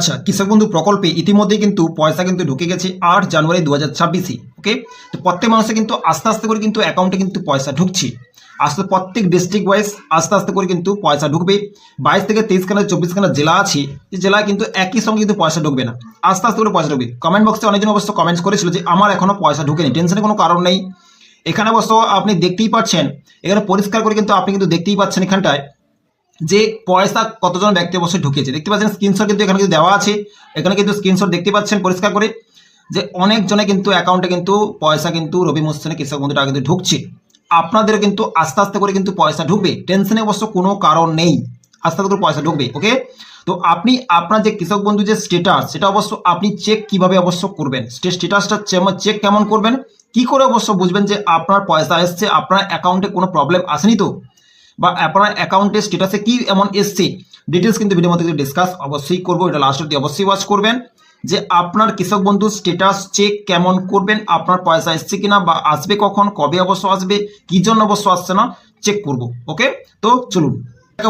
আচ্ছা কৃষক বন্ধু, প্রকল্পে ইতিমধ্যে কিন্তু পয়সা কিন্তু ঢুকে গেছে আট জানুয়ারি দু হাজার ছাব্বিশে ওকে তো প্রত্যেক মানুষের কিন্তু আস্তে আস্তে করে কিন্তু অ্যাকাউন্টে কিন্তু পয়সা ঢুকছে। আসলে প্রত্যেক ডিস্ট্রিক্ট ওয়াইজ আস্তে আস্তে করে কিন্তু পয়সা ঢুকবে। বাইশ থেকে তেইশ খানা, চব্বিশ খানা জেলা আছে যে জেলায় কিন্তু একই সঙ্গে কিন্তু পয়সা ঢুকবে না। আস্তে আস্তে করে পয়সা ঢুকবে। কমেন্ট বক্সে অনেকজন অবশ্য কমেন্টস করেছিল যে, আমার এখনও পয়সা ঢুকেনি। টেনশনের কোনো কারণ নেই। এখানে অবশ্য আপনি দেখতেই পাচ্ছেন, এখানে পরিষ্কার করে কিন্তু আপনি কিন্তু দেখতেই পাচ্ছেন এখানটায়। যে পয়সা কতজন ব্যক্তি অবশ্যই ঢুকেছে দেখতে পাচ্ছেন স্ক্রিনশট কিন্তু এখানে কিন্তু দেওয়া আছে। এখানে কিন্তু স্ক্রিনশট দেখতে পাচ্ছেন পরিষ্কার করে যে অনেক জনে কিন্তু অ্যাকাউন্টে কিন্তু পয়সা কিন্তু রবি মুসিনে কৃষক বন্ধু টাকা কিন্তু ঢুকছে। আপনাদেরও কিন্তু আস্তে আস্তে করে কিন্তু পয়সা ঢুকবে। টেনশনে অবশ্য কোনো কারণ নেই। আস্তে আস্তে করে পয়সা ঢুকবে ওকে তো আপনি, আপনার যে কৃষক বন্ধু যে স্টেটাস সেটা অবশ্য আপনি চেক কীভাবে অবশ্য করবেন? স্টেটাসটা চেক কেমন করবেন? কি করে অবশ্য বুঝবেন যে আপনার পয়সা এসছে, আপনার অ্যাকাউন্টে কোনো প্রবলেম আসেনি তো? বা আপনার অ্যাকাউন্টের স্ট্যাটাসে কি এমন এসছে ডিটেলস কিন্তু ভিডিওর মধ্যে ডিসকাস অবশ্যই করব। এটা লাস্ট অব্দি অবশ্যই ওয়াচ করবেন। যে আপনার কৃষক বন্ধু স্ট্যাটাস চেক কেমন করবেন, আপনার পয়সা এসছে কিনা বা আসবে কখন, কবে অবশ্য আসবে, কি জন্য অবশ্য আসছে না চেক করব ওকে তো চলুন।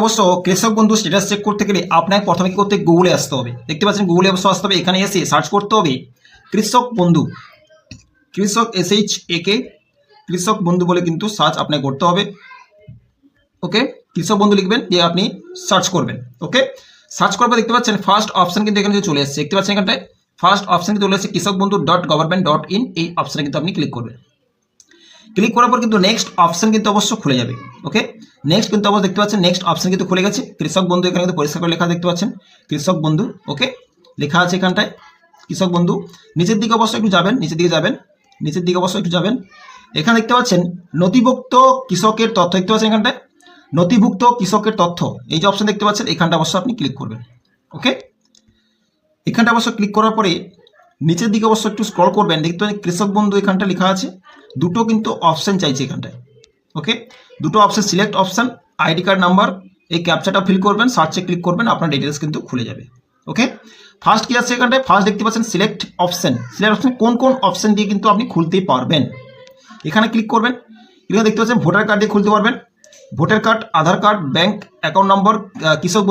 অবশ্য কৃষক বন্ধু স্টেটাস চেক করতে গেলে আপনাকে প্রথমে কি করতে গুগলে আসতে হবে। দেখতে পাচ্ছেন গুগলে অবশ্য আসতে হবে, এখানে এসে সার্চ করতে হবে। কৃষক বন্ধু, কৃষক এসএইচ একে কৃষক বন্ধু বলে কিন্তু সার্চ আপনাকে করতে হবে। ওকে? কৃষক বন্ধু লিখবেন যে আপনি সার্চ করবেন, ওকে? সার্চ করব দেখতে পাচ্ছেন ফার্স্ট অপশন কিন্তু এখানে চলে এসেছে, দেখতে পাচ্ছেন এখানটায়? ফার্স্ট অপশন কিন্তু চলে এসেছে কৃষক বন্ধু ডট গভর্নমেন্ট ডট ইন এই অপশনে কিন্তু আপনি ক্লিক করবেন। ক্লিক করার পর কিন্তু নেক্সট অপশন কিন্তু অবশ্য খুলে যাবে, ওকে? নেক্সট কিন্তু অবশ্য দেখতে পাচ্ছেন নেক্সট অপশন কিন্তু খুলে গেছে। কৃষক বন্ধু এখানে কিন্তু পরিষ্কার করে লেখা দেখতে পাচ্ছেন, কৃষক বন্ধু, ওকে? লেখা আছে এখানটায়, কৃষক বন্ধু। নিচের দিকে অবশ্যই একটু যাবেন, নিচের দিকে যাবেন, নিচের দিকে অবশ্যই একটু যাবেন। এখানে দেখতে পাচ্ছেন, নথিভুক্ত কৃষকের তথ্য দেখতে পাচ্ছেন এখানটায়? নথিভুক্ত কৃষকের তথ্য, এই যে অপশন দেখতে পাচ্ছেন, এখানটা অবশ্য আপনি ক্লিক করবেন ওকে এখানটা অবশ্য ক্লিক করার পরে, নিচের দিকে অবশ্য একটু স্ক্রল করবেন, দেখতে পাচ্ছেন কৃষক বন্ধু এখানটা লেখা আছে, দুটো কিন্তু অপশান চাইছে এখানটায় ওকে দুটো option select option ID card number এই ক্যাপচাটা ফিল করবেন সার্চে ক্লিক করবেন, আপনার ডিটেলস কিন্তু খুলে যাবে ওকে ফার্স্ট কি আছে এখানটায়? ফার্স্ট দেখতে পাচ্ছেন সিলেক্ট অপশান সিলেক্ট অপশন কোন কোন অপশন দিয়ে কিন্তু আপনি খুলতে পারবেন, এখানে ক্লিক করবেন, এখানে দেখতে পাচ্ছেন ভোটার কার্ড দিয়ে খুলতে পারবেন voter card Aadhaar card bank account number কৃষক